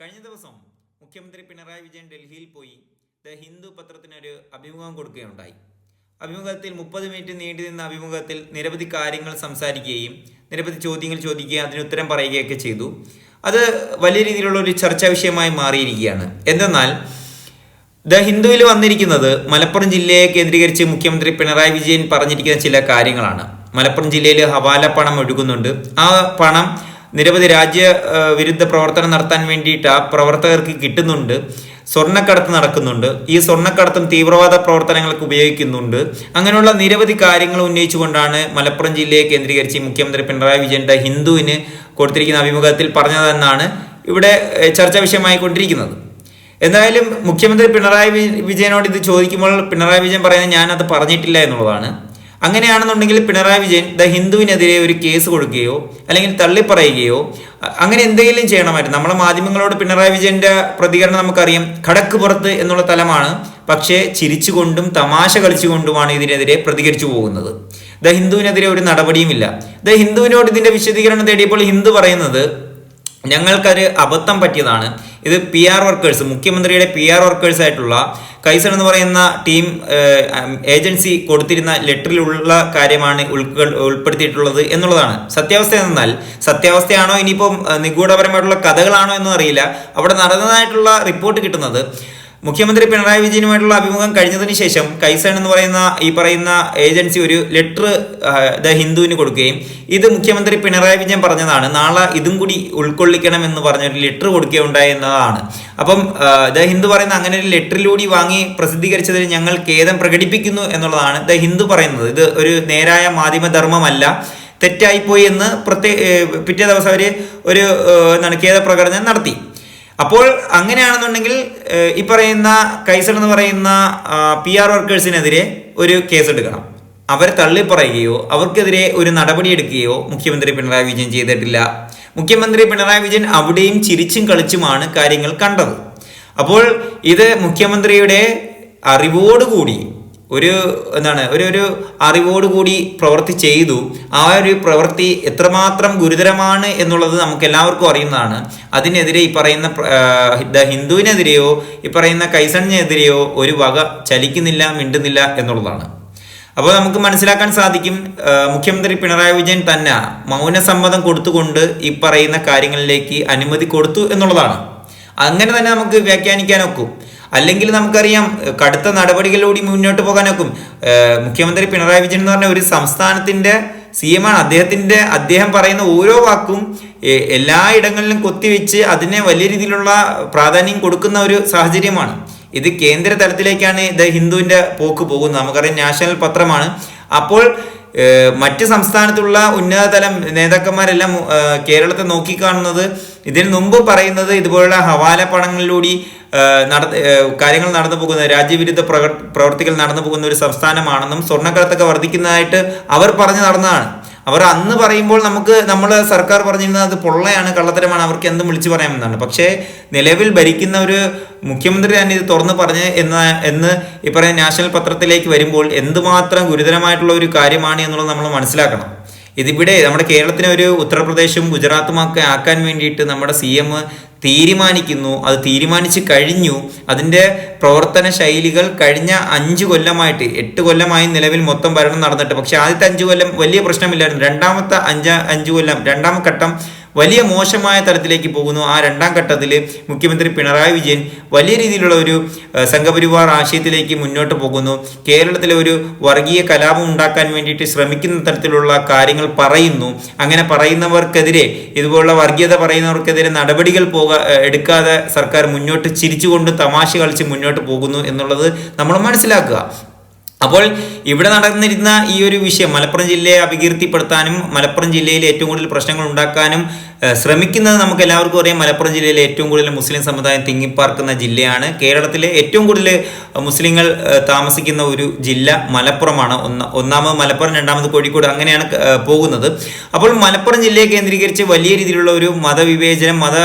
കഴിഞ്ഞ ദിവസം മുഖ്യമന്ത്രി പിണറായി വിജയൻ ഡൽഹിയിൽ പോയി ദ ഹിന്ദു പത്രത്തിനൊരു അഭിമുഖം കൊടുക്കുകയുണ്ടായി. അഭിമുഖത്തിൽ മുപ്പത് മിനിറ്റ് നീണ്ടു നിന്ന അഭിമുഖത്തിൽ നിരവധി കാര്യങ്ങൾ സംസാരിക്കുകയും നിരവധി ചോദ്യങ്ങൾ ചോദിക്കുകയും അതിന് ഉത്തരം പറയുകയൊക്കെ ചെയ്തു. അത് വലിയ രീതിയിലുള്ള ഒരു ചർച്ചാ വിഷയമായി മാറിയിരിക്കുകയാണ്. എന്തെന്നാൽ ദ ഹിന്ദുവിൽ വന്നിരിക്കുന്നത് മലപ്പുറം ജില്ലയെ കേന്ദ്രീകരിച്ച് മുഖ്യമന്ത്രി പിണറായി വിജയൻ പറഞ്ഞിരിക്കുന്ന ചില കാര്യങ്ങളാണ്. മലപ്പുറം ജില്ലയിൽ ഹവാല പണം ഒഴുകുന്നുണ്ട്. ആ പണം നിരവധി രാജ്യ വിരുദ്ധ പ്രവർത്തനം നടത്താൻ വേണ്ടിയിട്ട് ആ പ്രവർത്തകർക്ക് കിട്ടുന്നുണ്ട്. സ്വർണക്കടത്ത് നടക്കുന്നുണ്ട്. ഈ സ്വർണക്കടത്തും തീവ്രവാദ പ്രവർത്തനങ്ങൾക്ക് ഉപയോഗിക്കുന്നുണ്ട്. അങ്ങനെയുള്ള നിരവധി കാര്യങ്ങൾ ഉന്നയിച്ചുകൊണ്ടാണ് മലപ്പുറം ജില്ലയെ കേന്ദ്രീകരിച്ച് മുഖ്യമന്ത്രി പിണറായി വിജയന്റെ ഹിന്ദുവിന് കൊടുത്തിരിക്കുന്ന അഭിമുഖത്തിൽ പറഞ്ഞതെന്നാണ് ഇവിടെ ചർച്ചാ വിഷയമായി കൊണ്ടിരിക്കുന്നത്. എന്തായാലും മുഖ്യമന്ത്രി പിണറായി വിജയനോട് ഇത് ചോദിക്കുമ്പോൾ പിണറായി വിജയൻ പറയുന്നത് ഞാനത് പറഞ്ഞിട്ടില്ല എന്നുള്ളതാണ്. അങ്ങനെയാണെന്നുണ്ടെങ്കിൽ പിണറായി വിജയൻ ദ ഹിന്ദുവിനെതിരെ ഒരു കേസ് കൊടുക്കുകയോ അല്ലെങ്കിൽ തള്ളിപ്പറയുകയോ അങ്ങനെ എന്തെങ്കിലും ചെയ്യണമായിരുന്നു. നമ്മളെ മാധ്യമങ്ങളോട് പിണറായി വിജയന്റെ പ്രതികരണം നമുക്കറിയാം. കടക്ക് പുറത്ത് എന്നുള്ള തലമാണ്. പക്ഷേ ചിരിച്ചുകൊണ്ടും തമാശ കളിച്ചുകൊണ്ടുമാണ് ഇതിനെതിരെ പ്രതികരിച്ചു പോകുന്നത്. ദ ഹിന്ദുവിനെതിരെ ഒരു നടപടിയുമില്ല. ദ ഹിന്ദുവിനോട് ഇതിന്റെ വിശദീകരണം തേടിയപ്പോൾ ഹിന്ദു പറയുന്നത് ഞങ്ങൾക്കൊരു അബദ്ധം പറ്റിയതാണ്. ഇത് പി ആർ വർക്കേഴ്സ് മുഖ്യമന്ത്രിയുടെ പി ആർ വർക്കേഴ്സ് ആയിട്ടുള്ള കൈസൺ എന്ന് പറയുന്ന ടീം ഏജൻസി കൊടുത്തിരുന്ന ലെറ്ററിലുള്ള കാര്യമാണ് ഉൾപ്പെടുത്തിയിട്ടുള്ളത് എന്നുള്ളതാണ്. സത്യാവസ്ഥ എന്നാൽ സത്യാവസ്ഥയാണോ ഇനിയിപ്പം നിഗൂഢപരമായിട്ടുള്ള കഥകളാണോ എന്നും അറിയില്ല അവിടെ നടന്നതായിട്ടുള്ള റിപ്പോർട്ട് കിട്ടുന്നത് മുഖ്യമന്ത്രി പിണറായി വിജയനുമായിട്ടുള്ള അഭിമുഖം കഴിഞ്ഞതിന് ശേഷം കൈസൺ എന്ന് പറയുന്ന ഈ പറയുന്ന ഏജൻസി ഒരു ലെറ്റർ ദ ഹിന്ദുവിന് കൊടുക്കുകയും ഇത് മുഖ്യമന്ത്രി പിണറായി വിജയൻ പറഞ്ഞതാണ് നാളെ ഇതും കൂടി ഉൾക്കൊള്ളിക്കണം എന്ന് പറഞ്ഞൊരു ലെറ്റർ കൊടുക്കുകയുണ്ടായി എന്നതാണ്. അപ്പം ദ ഹിന്ദു പറയുന്ന അങ്ങനെ ഒരു ലെറ്ററിലൂടെ വാങ്ങി പ്രസിദ്ധീകരിച്ചതിൽ ഞങ്ങൾ ഖേദം പ്രകടിപ്പിക്കുന്നു എന്നുള്ളതാണ് ദ ഹിന്ദു പറയുന്നത്. ഇത് ഒരു നേരായ മാധ്യമധർമ്മമല്ല. തെറ്റായിപ്പോയി എന്ന് പ്രത്യേ ഏ, പിറ്റേ ദിവസം അവർ ഒരു എന്താണ് ഖേദ ഖേദപ്രകടനം നടത്തി. അപ്പോൾ അങ്ങനെയാണെന്നുണ്ടെങ്കിൽ ഈ പറയുന്ന കൈസർ എന്ന് പറയുന്ന പി ആർ വർക്കേഴ്സിനെതിരെ ഒരു കേസ് എടുക്കണം അവർ തള്ളിപ്പറയുകയോ അവർക്കെതിരെ ഒരു നടപടി എടുക്കുകയോ മുഖ്യമന്ത്രി പിണറായി വിജയൻ ചെയ്തിട്ടില്ല. മുഖ്യമന്ത്രി പിണറായി വിജയൻ അവിടെയും ചിരിച്ചും കളിച്ചുമാണ് കാര്യങ്ങൾ കണ്ടത്. അപ്പോൾ ഇത് മുഖ്യമന്ത്രിയുടെ അറിവോടുകൂടി ഒരു എന്താണ് ഒരു ഒരു അറിവോടുകൂടി പ്രവൃത്തി ചെയ്തു. ആ ഒരു പ്രവൃത്തി എത്രമാത്രം ഗുരുതരമാണ് എന്നുള്ളത് നമുക്ക് എല്ലാവർക്കും അറിയുന്നതാണ്. അതിനെതിരെ ഈ പറയുന്ന ദ ഹിന്ദുവിനെതിരെയോ ഈ പറയുന്ന കൈസണിനെതിരെയോ ഒരു വക ചലിക്കുന്നില്ല മിണ്ടുന്നില്ല എന്നുള്ളതാണ്. അപ്പോൾ നമുക്ക് മനസ്സിലാക്കാൻ സാധിക്കും മുഖ്യമന്ത്രി പിണറായി വിജയൻ തന്നെ മൗനസമ്മതം കൊടുത്തുകൊണ്ട് ഈ പറയുന്ന കാര്യങ്ങളിലേക്ക് അനുമതി കൊടുത്തു എന്നുള്ളതാണ്. അങ്ങനെ തന്നെ നമുക്ക് വ്യാഖ്യാനിക്കാൻ ഒക്കും അല്ലെങ്കിൽ നമുക്കറിയാം കടുത്ത നടപടികളിലൂടെ മുന്നോട്ട് പോകാനൊക്കും. മുഖ്യമന്ത്രി പിണറായി വിജയൻ എന്ന് പറഞ്ഞ ഒരു സംസ്ഥാനത്തിന്റെ സി എം ആണ്. അദ്ദേഹത്തിന്റെ അദ്ദേഹം പറയുന്ന ഓരോ വാക്കും എല്ലാ ഇടങ്ങളിലും കൊത്തിവെച്ച് അതിനെ വലിയ രീതിയിലുള്ള പ്രാധാന്യം കൊടുക്കുന്ന ഒരു സാഹചര്യമാണ്. ഇത് കേന്ദ്ര തലത്തിലേക്കാണ് ദ ഹിന്ദുവിന്റെ പോക്ക് പോകുന്നത്. നമുക്കറിയാം നാഷണൽ പത്രമാണ്. അപ്പോൾ മറ്റ് സംസ്ഥാനത്തുള്ള ഉന്നതതലം നേതാക്കന്മാരെല്ലാം കേരളത്തെ നോക്കിക്കാണുന്നത്. ഇതിന് മുമ്പ് പറയുന്നത് ഇതുപോലുള്ള ഹവാല പണങ്ങളിലൂടെ നട കാര്യങ്ങൾ നടന്നു പോകുന്ന രാജ്യവിരുദ്ധ പ്രവർ പ്രവർത്തികൾ നടന്നു പോകുന്ന ഒരു സംസ്ഥാനമാണെന്നും സ്വർണക്കടത്തൊക്കെ വർദ്ധിക്കുന്നതായിട്ട് അവർ പറഞ്ഞു നടന്നതാണ്. അവർ അന്ന് പറയുമ്പോൾ നമുക്ക് നമ്മൾ സർക്കാർ പറഞ്ഞിരുന്നത് അത് പൊള്ളയാണ് കള്ളത്തരമാണ് അവർക്ക് എന്തും വിളിച്ചു പറയാമെന്നാണ്. പക്ഷേ നിലവിൽ ഭരിക്കുന്ന ഒരു മുഖ്യമന്ത്രി തന്നെ ഇത് തുറന്ന് പറഞ്ഞ് എന്ന എന്ന് ഈ പറയുന്ന നാഷണൽ പത്രത്തിലേക്ക് വരുമ്പോൾ എന്തുമാത്രം ഗുരുതരമായിട്ടുള്ള ഒരു കാര്യമാണ് എന്നുള്ളത് നമ്മൾ മനസ്സിലാക്കണം. ഇതിവിടെ നമ്മുടെ കേരളത്തിനെ ഒരു ഉത്തർപ്രദേശും ഗുജറാത്തും ഒക്കെ ആക്കാൻ വേണ്ടിയിട്ട് നമ്മുടെ സി എം തീരുമാനിക്കുന്നു. അത് തീരുമാനിച്ച് കഴിഞ്ഞു. അതിന്റെ പ്രവർത്തന ശൈലികൾ കഴിഞ്ഞ അഞ്ച് കൊല്ലമായിട്ട് എട്ട് കൊല്ലമായി നിലവിൽ മൊത്തം ഭരണം നടന്നിട്ട്. പക്ഷേ ആദ്യത്തെ അഞ്ച് കൊല്ലം വലിയ പ്രശ്നമില്ലായിരുന്നു. രണ്ടാമത്തെ അഞ്ച് അഞ്ച് കൊല്ലം രണ്ടാം ഘട്ടം വലിയ മോശമായ തലത്തിലേക്ക് പോകുന്നു. ആ രണ്ടാം ഘട്ടത്തിൽ മുഖ്യമന്ത്രി പിണറായി വിജയൻ വലിയ രീതിയിലുള്ള ഒരു സംഘപരിവാർ ആശയത്തിലേക്ക് മുന്നോട്ട് പോകുന്നു. കേരളത്തിലെ ഒരു വർഗീയ കലാപം ഉണ്ടാക്കാൻ വേണ്ടിയിട്ട് ശ്രമിക്കുന്ന തരത്തിലുള്ള കാര്യങ്ങൾ പറയുന്നു. അങ്ങനെ പറയുന്നവർക്കെതിരെ ഇതുപോലുള്ള വർഗീയത പറയുന്നവർക്കെതിരെ നടപടികൾ പോക എടുക്കാതെ സർക്കാർ മുന്നോട്ട് ചിരിച്ചുകൊണ്ട് തമാശ കളിച്ച് മുന്നോട്ട് പോകുന്നു എന്നുള്ളത് നമ്മൾ മനസ്സിലാക്കുക. അപ്പോൾ ഇവിടെ നടന്നിരുന്ന ഈ ഒരു വിഷയം മലപ്പുറം ജില്ലയെ അപകീർത്തിപ്പെടുത്താനും മലപ്പുറം ജില്ലയിൽ ഏറ്റവും കൂടുതൽ പ്രശ്നങ്ങൾ ഉണ്ടാക്കാനും ശ്രമിക്കുന്നത് നമുക്ക് എല്ലാവർക്കും അറിയാം. മലപ്പുറം ജില്ലയിലെ ഏറ്റവും കൂടുതൽ മുസ്ലിം സമുദായം തിങ്ങിപ്പാർക്കുന്ന ജില്ലയാണ്. കേരളത്തിലെ ഏറ്റവും കൂടുതൽ മുസ്ലിങ്ങൾ താമസിക്കുന്ന ഒരു ജില്ല മലപ്പുറമാണ്. ഒന്ന് ഒന്നാമത് മലപ്പുറം രണ്ടാമത് കോഴിക്കോട് അങ്ങനെയാണ് പോകുന്നത്. അപ്പോൾ മലപ്പുറം ജില്ലയെ കേന്ദ്രീകരിച്ച് വലിയ രീതിയിലുള്ള ഒരു മതവിവേചനം മത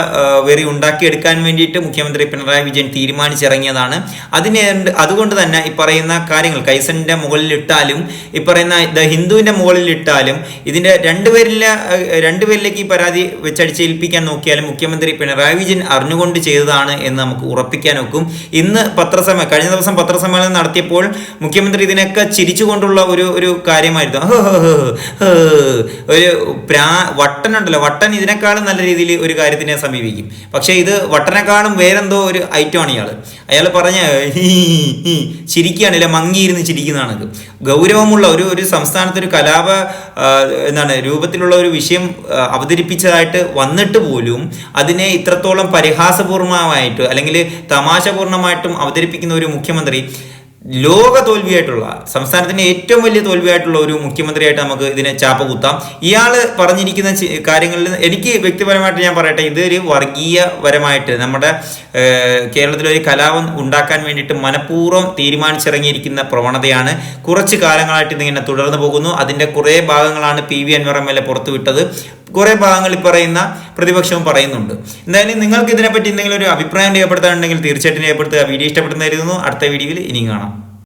വെറി ഉണ്ടാക്കിയെടുക്കാൻ വേണ്ടിയിട്ട് മുഖ്യമന്ത്രി പിണറായി വിജയൻ തീരുമാനിച്ചിറങ്ങിയതാണ്. അതിനെ അതുകൊണ്ട് തന്നെ ഈ പറയുന്ന കാര്യങ്ങൾ കൈസൺ ടൈസന്റെ മുകളിൽ ഇട്ടാലും ഈ പറയുന്ന ദ ഹിന്ദുവിന്റെ മുകളിൽ ഇട്ടാലും ഇതിന്റെ രണ്ട് രണ്ടുപേരിലേക്ക് ഈ പരാതി വെച്ചടിച്ചേൽപ്പിക്കാൻ നോക്കിയാലും മുഖ്യമന്ത്രി പിണറായി വിജയൻ അറിഞ്ഞുകൊണ്ട് ചെയ്തതാണ് എന്ന് നമുക്ക് ഉറപ്പിക്കാൻ ഒക്കും. ഇന്ന് പത്രസമ്മേളനം കഴിഞ്ഞ ദിവസം പത്രസമ്മേളനം നടത്തിയപ്പോൾ മുഖ്യമന്ത്രി ഇതിനൊക്കെ ചിരിച്ചുകൊണ്ടുള്ള ഒരു ഒരു കാര്യമായിരുന്നു. ഒരു പ്രാ വട്ടനുണ്ടല്ലോ വട്ടൻ ഇതിനേക്കാളും നല്ല രീതിയിൽ ഒരു കാര്യത്തിനെ സമീപിക്കും. പക്ഷേ ഇത് വട്ടനെക്കാളും വേറെന്തോ ഒരു ഐറ്റമാണ് ഇയാൾ അയാൾ പറഞ്ഞ ചിരിക്കുകയാണ് ഇല്ല മങ്ങിയിരുന്ന് ചിരിക്കുന്നതാണ് ഗൗരവമുള്ള ഒരു ഒരു സംസ്ഥാനത്ത് ഒരു കലാപ എന്താണ് രൂപത്തിലുള്ള ഒരു വിഷയം അവതരിപ്പിച്ചതായിട്ട് വന്നിട്ട് പോലും അതിനെ ഇത്രത്തോളം പരിഹാസപൂർണമായിട്ട് അല്ലെങ്കിൽ തമാശപൂർണമായിട്ടും അവതരിപ്പിക്കുന്ന ഒരു മുഖ്യമന്ത്രി ലോക തോൽവിയായിട്ടുള്ള സംസ്ഥാനത്തിന്റെ ഏറ്റവും വലിയ തോൽവിയായിട്ടുള്ള ഒരു മുഖ്യമന്ത്രിയായിട്ട് നമുക്ക് ഇതിനെ ചാപ്പ കുത്താം. ഇയാൾ പറഞ്ഞിരിക്കുന്ന കാര്യങ്ങളിൽ എനിക്ക് വ്യക്തിപരമായിട്ട് ഞാൻ പറയട്ടെ ഇതൊരു വർഗീയപരമായിട്ട് നമ്മുടെ കേരളത്തിലൊരു കലാപം ഉണ്ടാക്കാൻ വേണ്ടിയിട്ട് മനഃപൂർവം തീരുമാനിച്ചിറങ്ങിയിരിക്കുന്ന പ്രവണതയാണ് കുറച്ച് കാലങ്ങളായിട്ട് ഇതിങ്ങനെ തുടർന്നു പോകുന്നു. അതിന്റെ കുറേ ഭാഗങ്ങളാണ് P V Anvar M L A പുറത്തുവിട്ടത്. കുറേ ഭാഗങ്ങൾ പറയുന്ന പ്രതിപക്ഷവും പറയുന്നുണ്ട്. എന്തായാലും നിങ്ങൾക്ക് ഇതിനെപ്പറ്റി എന്തെങ്കിലും ഒരു അഭിപ്രായം രേഖപ്പെടുത്താനുണ്ടെങ്കിൽ തീർച്ചയായിട്ടും രേഖപ്പെടുത്തുക. വീഡിയോ ഇഷ്ടപ്പെടുന്നതായിരുന്നു അടുത്ത വീഡിയോയിൽ ഇനിയും കാണാം.